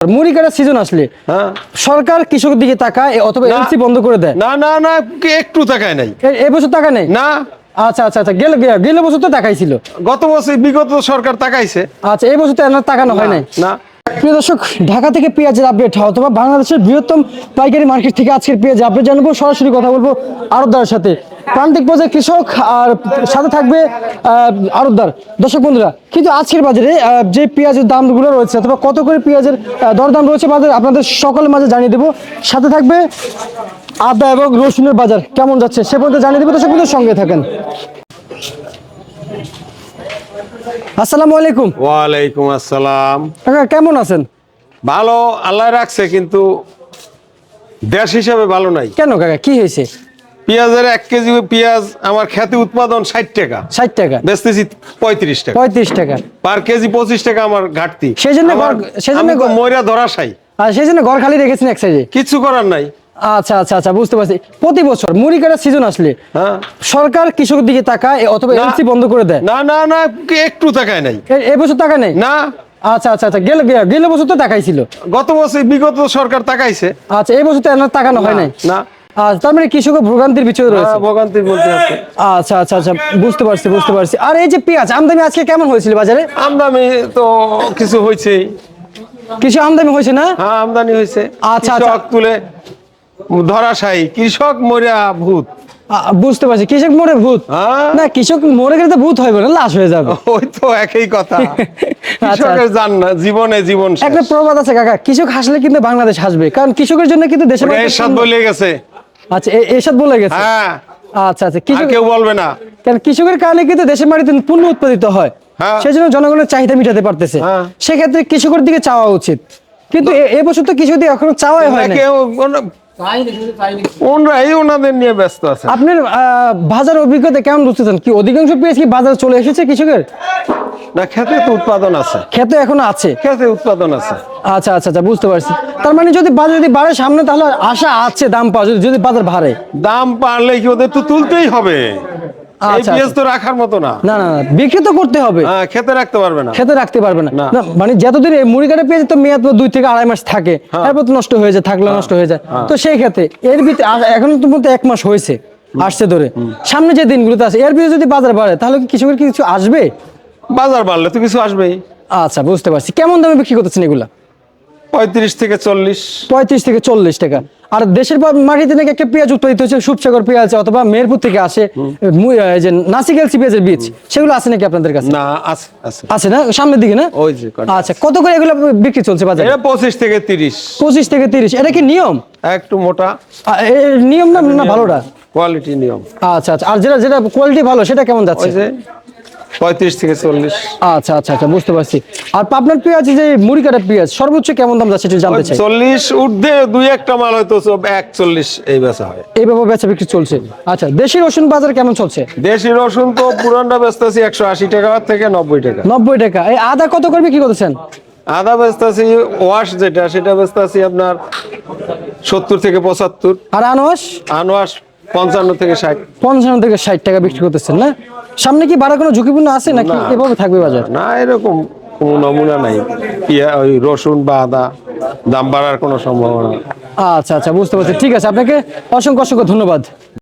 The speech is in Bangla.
মুড়ি কাটার সিজন আসলে। হ্যাঁ। সরকার কৃষকের দিকে তাকায় অথবা এমসি এলসি বন্ধ করে দেয়। না না না একটু তাকায় নাই। এবছর তাকায় নেই? না। আচ্ছা আচ্ছা আচ্ছা গেল গেলে বছর তো তাকাইছিল। গত বছর বিগত সরকার তাকাইছে। আচ্ছা এই বছর তো তাকানো হয় নাই। না। প্রিয় দর্শক, ঢাকা থেকে পেঁয়াজের আপডেট অথবা বাংলাদেশের বৃহত্তম পাইকারি মার্কেট থেকে আজকের পেঁয়াজ আপডেট জানব। সরাসরি কথা বলব আরবদার সাথে। প্রান্তিক পর্যায়ে কৃষক আর সাথে থাকবে আরবদার। দর্শক বন্ধুরা, কিন্তু আজকের বাজারে যে পেঁয়াজের দামগুলো রয়েছে, অথবা কত করে পেঁয়াজের দরদাম রয়েছে, বাজারে আপনাদের সকলের মাঝে জানিয়ে দেবো। সাথে থাকবে আদা এবং রসুনের বাজার, কেমন যাচ্ছে সে পর্যন্ত জানিয়ে দেবো। দর্শক বন্ধুর সঙ্গে থাকেন। আসসালামু আলাইকুম। ওয়ালাইকুম আসসালাম। কাকা কেমন আছেন? ভালো আল্লাহ রাখছে কিন্তু দেশ হিসাবে ভালো নাই। কেন কাকা কি হয়েছে? পেঁয়াজের এক কেজি পেঁয়াজ আমার খ্যাতি উৎপাদন ষাট টাকা। ষাট টাকা। বেচতেছি পঁয়ত্রিশ টাকা। পঁয়ত্রিশ টাকা। পার কেজি পঁচিশ টাকা আমার ঘাটতি। সেই জন্য সেই জন্য ময়রা ধরাশাই আর সেই জন্য ঘর খালি রেখেছেন এক সাইডে। কিছু করার নাই। আচ্ছা আচ্ছা আচ্ছা বুঝতে পারছি। প্রতি বছর মুড়ি কাটার সিজন আসলে। হ্যাঁ। সরকার কৃষকের দিকে তাকায় অথবা। এলসি বন্ধ করে দেয়। না না না একটু তাকায় নাই। এ- এই বছর টাকা নেই? না। আচ্ছা আচ্ছা আচ্ছা গেলে গেলে বছর তো টাকাইছিল গত বছর বিগত সরকার তাকাইছে। আচ্ছা এই বছর তো টাকানো হয় নাই? না। আচ্ছা তার মানে কৃষকের ভোগান্তির রয়েছে হ্যাঁ, ভোগান্তির মধ্যে আছে। আচ্ছা আচ্ছা আচ্ছা বুঝতে পারছি বুঝতে পারছি। আর এই যে পেঁয়াজ আমদানি আজকে কেমন হয়েছিল বাজারে? আমদানি তো কিছু হয়েছেই। কিছু আমদানি হয়েছে না? হ্যাঁ আমদানি হয়েছে। আচ্ছা, কৃষক আচ্ছা। তুলে ধরাশায়ী কৃষক মরিয়া ভূত। বুঝতে পারছি কৃষক মরে ভূত? হ্যাঁ। না কৃষক মরে গেলে তো ভূত হবে না লাশ হয়ে যাবে। ওই তো একই কথা। আচ্ছা। কৃষকের জান না জীবনে জীবন একটা প্রবাদ আছে কাকা কৃষক হাসলে কিন্তু বাংলাদেশ হাসবে কারণ কৃষকের জন্য কিন্তু দেশের এরশাদ বলে গেছে। আচ্ছা এরশাদ বলে গেছে? হ্যাঁ। আচ্ছা আচ্ছা কৃষক কেউ বলবে না। কারণ কৃষকের কারণে কিন্তু দেশের মাটিতে পণ্য উৎপাদিত হয়। হ্যাঁ। সেই জন্য জনগণের চাহিদা মিটাতে পারতেছে। হ্যাঁ। সেক্ষেত্রে কৃষকের দিকে চাওয়া উচিত। কিন্তু এ- এবছর তো কিছু দিকে এখনও চাওয়াই হয় না কেউ ওনা- ওনাদের নিয়ে ব্যস্ত আছে। আপনার বাজার অভিজ্ঞতা কেমন বুঝতেছেন? কি অধিকাংশ পেঁয়াজ কি বাজারে চলে এসেছে কৃষকের? না খেতে তো উৎপাদন আছে। খেতে এখনও আছে? খেতে উৎপাদন আছে। আচ্ছা আচ্ছা আচ্ছা বুঝতে পারছি। তার মানে যদি বাজার যদি বাড়ে সামনে তাহলে আশা আছে দাম পাওয়া যদি যদি বাজার বাড়ে দাম পারলে কি ওদের তো তুলতেই হবে। এই আচ্ছা, পেঁয়াজ তো রাখার মতো না। না না না বিক্রি তো করতে হবে। হ্যাঁ খেতে রাখতে পারবে না। খেতে রাখতে পারবে না। না। না, মানে যতদিন এই মুড়ি কাটা পেঁয়াজ তো মেয়াদ দুই থেকে আড়াই মাস থাকে তারপর তো নষ্ট হয়ে যায় থাকলে নষ্ট হয়ে যায়। তো সেই ক্ষেত্রে এর ভিতরে এখন তো এক মাস হয়েছে আসছে ধরে। সামনে যে দিনগুলোতে আছে এর ভিতরে যদি বাজার বাড়ে তাহলে কি কৃষকের কিছু আসবে? বাজার বাড়লে তো কিছু আসবেই। আচ্ছা বুঝতে পারছি। কেমন দামে বিক্রি করতেছেন এগুলা? পঁয়ত্রিশ থেকে চল্লিশ। পঁয়ত্রিশ থেকে চল্লিশ টাকা। আর দেশের মাটিতে নাকি একটা পেঁয়াজ উৎপাদিত হচ্ছে সুপসাগর পেঁয়াজ অথবা মেরপুর থেকে আসে যে পেঁয়াজের বীজ সেগুলো আছে নাকি আপনাদের কাছে? না আছে আছে। না? সামনের দিকে না? ওই যে আচ্ছা কত করে এগুলো বিক্রি চলছে বাজারে? এটা পঁচিশ থেকে তিরিশ। পঁচিশ থেকে তিরিশ। এটা কি নিয়ম? একটু মোটা। নিয়ম না না ভালোটা? কোয়ালিটি নিয়ম। আচ্ছা আচ্ছা। আর যেটা যেটা কোয়ালিটি ভালো সেটা কেমন যাচ্ছে? পঁয়ত্রিশ থেকে চল্লিশ। আচ্ছা আচ্ছা আচ্ছা বুঝতে পারছি। আর পাবনার পেঁয়াজ যে মুড়ি কাটা পেঁয়াজ সর্বোচ্চ কেমন দাম যাচ্ছে জানতে চাই। চল্লিশ ঊর্ধ্বে দুই একটা মাল হয়তো সব একচল্লিশ এই বেচা হয়। এইভাবে বেচা বিক্রি চলছে। আচ্ছা দেশি রসুন বাজার কেমন চলছে? দেশি রসুন তো পুরানটা বেচতেছি একশো আশি টাকা থেকে নব্বই টাকা। নব্বই টাকা। এই আদা কত করে বিক্রি করতেছেন? আদা বেচতেছি ওয়াশ যেটা সেটা বেচতেছি আপনার সত্তর থেকে পঁচাত্তর। আর আনোয়াস আনোয়াশ পঞ্চান্ন থেকে ষাট। পঞ্চান্ন থেকে ষাট টাকা বিক্রি করতেছেন না? সামনে কি বাড়া কোনো ঝুঁকিপূর্ণ আছে নাকি এভাবে থাকবে বাজার? না এরকম কোনো নমুনা নাই। পিয়া ওই রসুন বা আদা দাম বাড়ার কোনো সম্ভাবনা আচ্ছা আচ্ছা বুঝতে পারছি। ঠিক আছে আপনাকে অসংখ্য অসংখ্য ধন্যবাদ।